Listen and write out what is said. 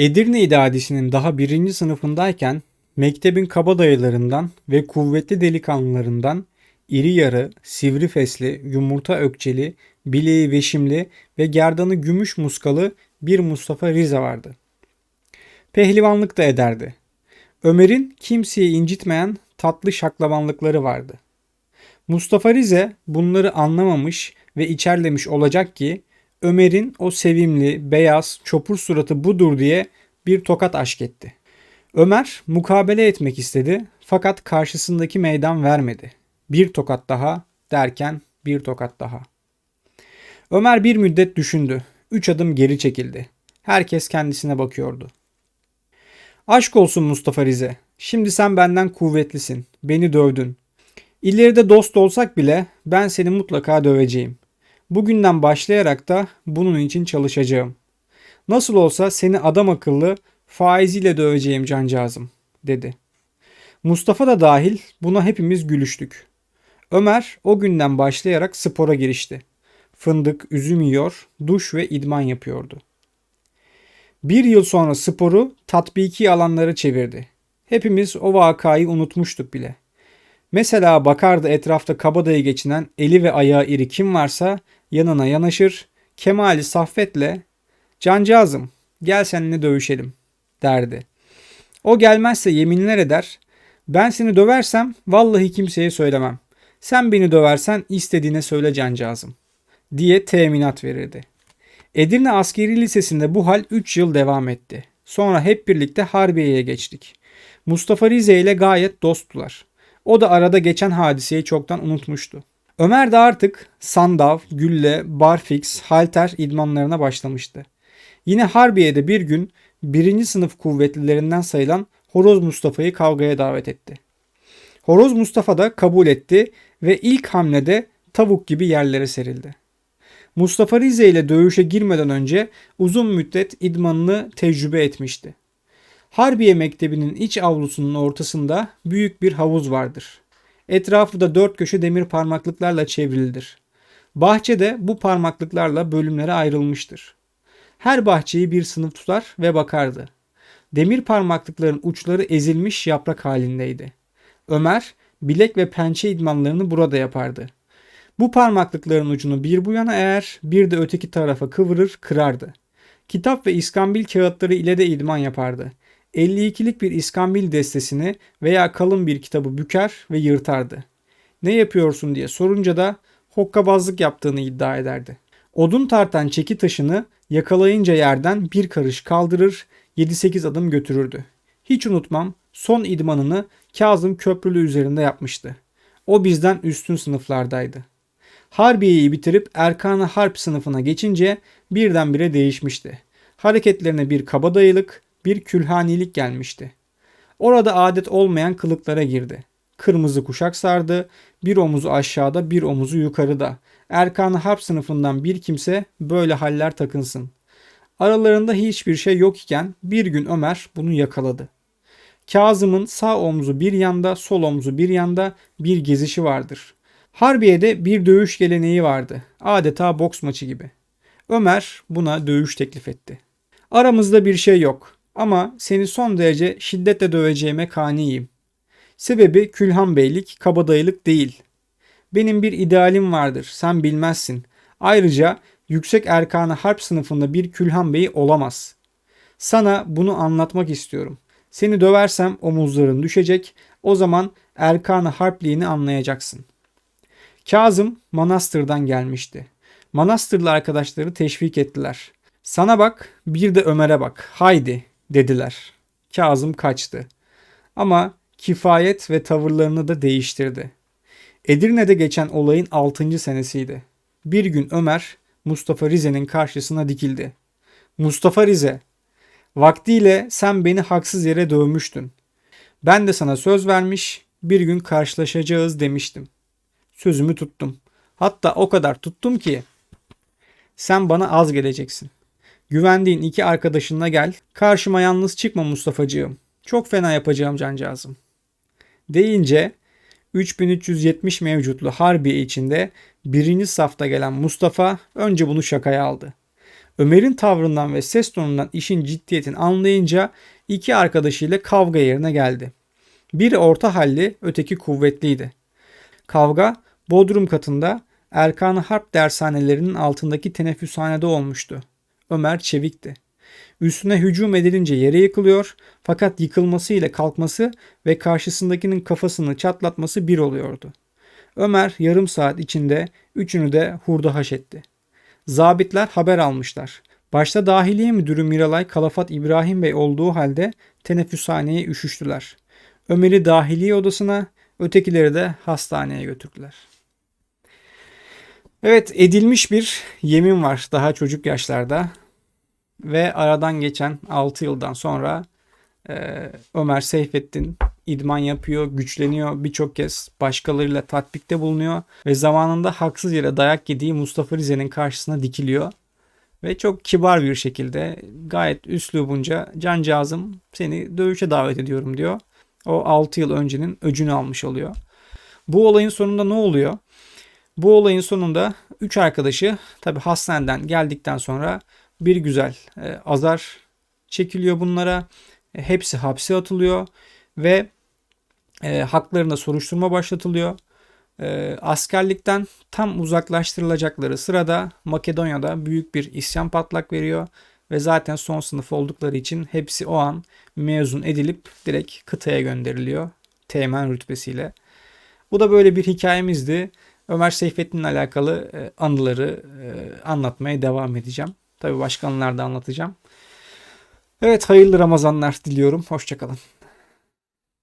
Edirne İdadisi'nin daha birinci sınıfındayken mektebin kabadayılarından ve kuvvetli delikanlılarından iri yarı, sivri fesli, yumurta ökçeli, bileği veşimli ve gerdanı gümüş muskalı bir Mustafa Rize vardı. Pehlivanlık da ederdi. Ömer'in kimseyi incitmeyen tatlı şaklabanlıkları vardı. Mustafa Rize bunları anlamamış ve içerlemiş olacak ki Ömer'in o sevimli, beyaz, çopur suratı budur diye bir tokat aşk etti. Ömer mukabele etmek istedi fakat karşısındaki meydan vermedi. Bir tokat daha derken bir tokat daha. Ömer bir müddet düşündü. Üç adım geri çekildi. Herkes kendisine bakıyordu. Aşk olsun Mustafa Rize. Şimdi sen benden kuvvetlisin. Beni dövdün. İleride dost olsak bile ben seni mutlaka döveceğim. Bugünden başlayarak da bunun için çalışacağım. Nasıl olsa seni adam akıllı faiziyle döveceğim cancağızım dedi. Mustafa da dahil buna hepimiz gülüştük. Ömer o günden başlayarak spora girişti. Fındık, üzüm yiyor, duş ve idman yapıyordu. Bir yıl sonra sporu tatbiki alanlara çevirdi. Hepimiz o vakayı unutmuştuk bile. Mesela bakardı etrafta kabadayı geçinen eli ve ayağı iri kim varsa yanına yanaşır, kemali saffetle cancağızım gel seninle dövüşelim derdi. O gelmezse yeminler eder, ben seni döversem vallahi kimseye söylemem. Sen beni döversen istediğine söyle cancağızım diye teminat verirdi. Edirne Askeri Lisesi'nde bu hal 3 yıl devam etti. Sonra hep birlikte Harbiye'ye geçtik. Mustafa Rize ile gayet dosttular. O da arada geçen hadiseyi çoktan unutmuştu. Ömer de artık sandav, gülle, barfix, halter idmanlarına başlamıştı. Yine Harbiye'de bir gün birinci sınıf kuvvetlilerinden sayılan Horoz Mustafa'yı kavgaya davet etti. Horoz Mustafa da kabul etti ve ilk hamlede tavuk gibi yerlere serildi. Mustafa Rize ile dövüşe girmeden önce uzun müddet idmanını tecrübe etmişti. Harbiye Mektebi'nin iç avlusunun ortasında büyük bir havuz vardır. Etrafı da dört köşe demir parmaklıklarla çevrilidir. Bahçede bu parmaklıklarla bölümlere ayrılmıştır. Her bahçeyi bir sınıf tutar ve bakardı. Demir parmaklıkların uçları ezilmiş yaprak halindeydi. Ömer bilek ve pençe idmanlarını burada yapardı. Bu parmaklıkların ucunu bir bu yana eğer bir de öteki tarafa kıvırır kırardı. Kitap ve iskambil kağıtları ile de idman yapardı. 52'lik bir iskambil destesini veya kalın bir kitabı büker ve yırtardı. Ne yapıyorsun diye sorunca da hokkabazlık yaptığını iddia ederdi. Odun tartan çeki taşını yakalayınca yerden bir karış kaldırır 7-8 adım götürürdü. Hiç unutmam son idmanını Kazım Köprülü üzerinde yapmıştı. O bizden üstün sınıflardaydı. Harbiye'yi bitirip Erkan-ı Harp sınıfına geçince birdenbire değişmişti. Hareketlerine bir kabadayılık, bir külhanilik gelmişti. Orada adet olmayan kılıklara girdi. Kırmızı kuşak sardı, bir omuzu aşağıda bir omuzu yukarıda. Erkan-ı Harp sınıfından bir kimse böyle haller takınsın. Aralarında hiçbir şey yok iken bir gün Ömer bunu yakaladı. Kazım'ın sağ omzu bir yanda, sol omzu bir yanda bir gezişi vardır. Harbiye'de bir dövüş geleneği vardı. Adeta boks maçı gibi. Ömer buna dövüş teklif etti. Aramızda bir şey yok ama seni son derece şiddetle döveceğime kaniyim. Sebebi Külhan Beylik, kabadayılık değil. Benim bir idealim vardır, sen bilmezsin. Ayrıca yüksek erkanı harp sınıfında bir Külhan Bey olamaz. Sana bunu anlatmak istiyorum. Seni döversem omuzların düşecek, o zaman erkanı harpliğini anlayacaksın. Kazım Manastır'dan gelmişti. Manastırlı arkadaşları teşvik ettiler. Sana bak bir de Ömer'e bak haydi dediler. Kazım kaçtı. Ama kifayet ve tavırlarını da değiştirdi. Edirne'de geçen olayın 6. senesiydi. Bir gün Ömer Mustafa Rize'nin karşısına dikildi. Mustafa Rize, vaktiyle sen beni haksız yere dövmüştün. Ben de sana söz vermiş, bir gün karşılaşacağız demiştim. Sözümü tuttum. Hatta o kadar tuttum ki sen bana az geleceksin. Güvendiğin iki arkadaşınla gel. Karşıma yalnız çıkma Mustafa'cığım. Çok fena yapacağım cancağızım. Deyince 3370 mevcutlu Harbiye içinde birinci safta gelen Mustafa önce bunu şakaya aldı. Ömer'in tavrından ve ses tonundan işin ciddiyetini anlayınca iki arkadaşıyla kavga yerine geldi. Biri orta halli, öteki kuvvetliydi. Kavga Bodrum katında Erkan Harp dershanelerinin altındaki teneffüshanede olmuştu. Ömer çevikti. Üstüne hücum edilince yere yıkılıyor fakat yıkılması ile kalkması ve karşısındakinin kafasını çatlatması bir oluyordu. Ömer yarım saat içinde üçünü de hurda haş etti. Zabitler haber almışlar. Başta dahiliye müdürü Miralay Kalafat İbrahim Bey olduğu halde teneffüshaneye üşüştüler. Ömer'i dahiliye odasına, ötekileri de hastaneye götürdüler. Evet edilmiş bir yemin var daha çocuk yaşlarda ve aradan geçen 6 yıldan sonra e, Ömer Seyfettin idman yapıyor, güçleniyor birçok kez başkalarıyla tatbikte bulunuyor ve zamanında haksız yere dayak yediği Mustafa Rize'nin karşısına dikiliyor. Ve çok kibar bir şekilde gayet üslubunca cancağızım seni dövüşe davet ediyorum diyor. O 6 yıl öncenin öcünü almış oluyor. Bu olayın sonunda ne oluyor? Bu olayın sonunda 3 arkadaşı tabi hastaneden geldikten sonra bir güzel e, azar çekiliyor bunlara. E, hepsi hapse atılıyor ve e, haklarında soruşturma başlatılıyor. E, askerlikten tam uzaklaştırılacakları sırada Makedonya'da büyük bir isyan patlak veriyor ve zaten son sınıf oldukları için hepsi o an mezun edilip direkt kıtaya gönderiliyor teğmen rütbesiyle. Bu da böyle bir hikayemizdi. Ömer Seyfettin'le alakalı e, anıları e, anlatmaya devam edeceğim. Tabii başka anılar da anlatacağım. Evet hayırlı Ramazanlar diliyorum. Hoşçakalın.